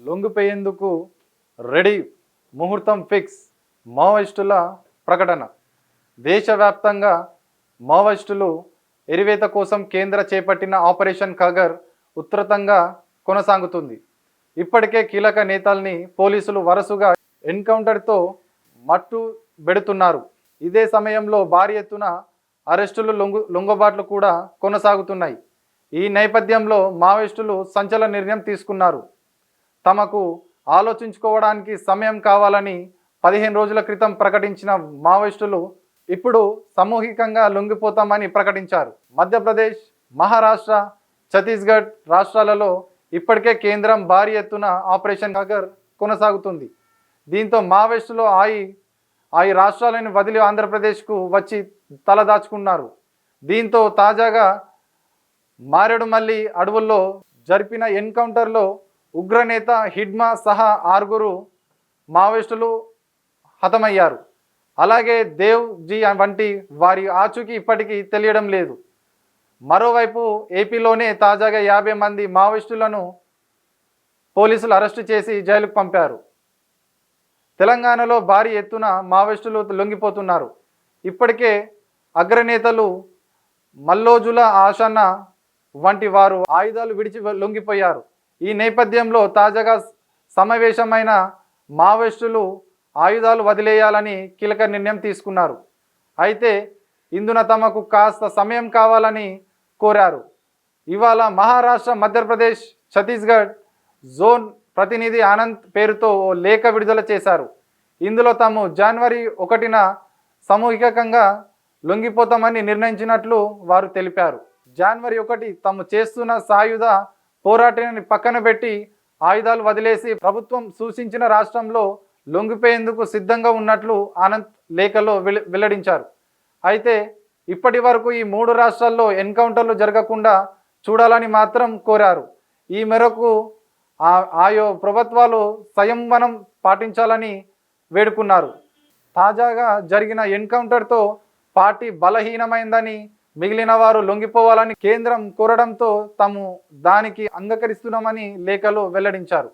లొంగిపోయేందుకు ready ముహూర్తం fix. మావోయిస్టుల ప్రకటన. దేశవ్యాప్తంగా మావోయిస్టులు ఎరివేత కోసం కేంద్ర చేపట్టిన ఆపరేషన్ కగర్ ఉధృతంగా కొనసాగుతుంది. ఇప్పటికే కీలక నేతల్ని పోలీసులు వరుసగా ఎన్కౌంటర్తో మట్టు పెడుతున్నారు. ఇదే సమయంలో భారీ ఎత్తున అరెస్టులు లొంగు లొంగబాట్లు కూడా కొనసాగుతున్నాయి. ఈ నేపథ్యంలో మావోయిస్టులు సంచలన నిర్ణయం తీసుకున్నారు. తమకు ఆలోచించుకోవడానికి సమయం కావాలని పదిహేను రోజుల క్రితం ప్రకటించిన మావోయిస్టులు ఇప్పుడు సామూహికంగా లొంగిపోతామని ప్రకటించారు. మధ్యప్రదేశ్ మహారాష్ట్ర ఛత్తీస్గఢ్ రాష్ట్రాలలో ఇప్పటికే కేంద్రం భారీ ఎత్తున ఆపరేషన్ కగర్ కొనసాగుతుంది. దీంతో మావోయిస్టులు ఆయి ఆ రాష్ట్రాలను వదిలి ఆంధ్రప్రదేశ్కు వచ్చి తలదాచుకున్నారు దీంతో తాజాగా మారేడుమల్లి అడవుల్లో జరిపిన ఎన్కౌంటర్లో ఉగ్రనేత హిడ్మా సహా ఆరుగురు మావోయిస్టులు హతమయ్యారు. అలాగే దేవ్ జీ వంటి వారి ఆచూకీ ఇప్పటికీ తెలియడం లేదు. మరోవైపు ఏపీలోనే తాజాగా యాభై మంది మావోయిస్టులను పోలీసులు అరెస్టు చేసి జైలుకు పంపారు. తెలంగాణలో భారీ ఎత్తున మావోయిస్టులు లొంగిపోతున్నారు. ఇప్పటికే అగ్రనేతలు మల్లోజుల ఆశన్న వంటి వారు ఆయుధాలు విడిచి లొంగిపోయారు. ఈ నేపథ్యంలో తాజాగా సమావేశమైన మావోయిస్టులు ఆయుధాలు వదిలేయాలని కీలక నిర్ణయం తీసుకున్నారు. అయితే ఇందున తమకు కాస్త సమయం కావాలని కోరారు. ఇవాళ మహారాష్ట్ర మధ్యప్రదేశ్ ఛత్తీస్గఢ్ జోన్ ప్రతినిధి ఆనంద్ పేరుతో ఓ లేఖ విడుదల చేశారు. ఇందులో తాము జనవరి ఒకటిన సామూహికంగా లొంగిపోతామని నిర్ణయించినట్లు వారు తెలిపారు. జనవరి ఒకటి తాము చేస్తున్న సాయుధ పోరాటాన్ని పక్కన పెట్టి ఆయుధాలు వదిలేసి ప్రభుత్వం సూచించిన రాష్ట్రంలో లొంగిపోయేందుకు సిద్ధంగా ఉన్నట్లు ఆనంద్ లేఖలో వెల్లడించారు. అయితే ఇప్పటి వరకు ఈ మూడు రాష్ట్రాల్లో ఎన్కౌంటర్లు జరగకుండా చూడాలని మాత్రం కోరారు. ఈ మేరకు ఆ- ఆయో ప్రభుత్వాలు సంయమనం పాటించాలని వేడుకున్నారు. తాజాగా జరిగిన ఎన్కౌంటర్తో పార్టీ బలహీనమైందని మిగిలిన వారు లొంగిపోవాలని కేంద్రం కోరడంతో తాము దానికి అంగీకరిస్తున్నామని లేఖలో వెల్లడించారు.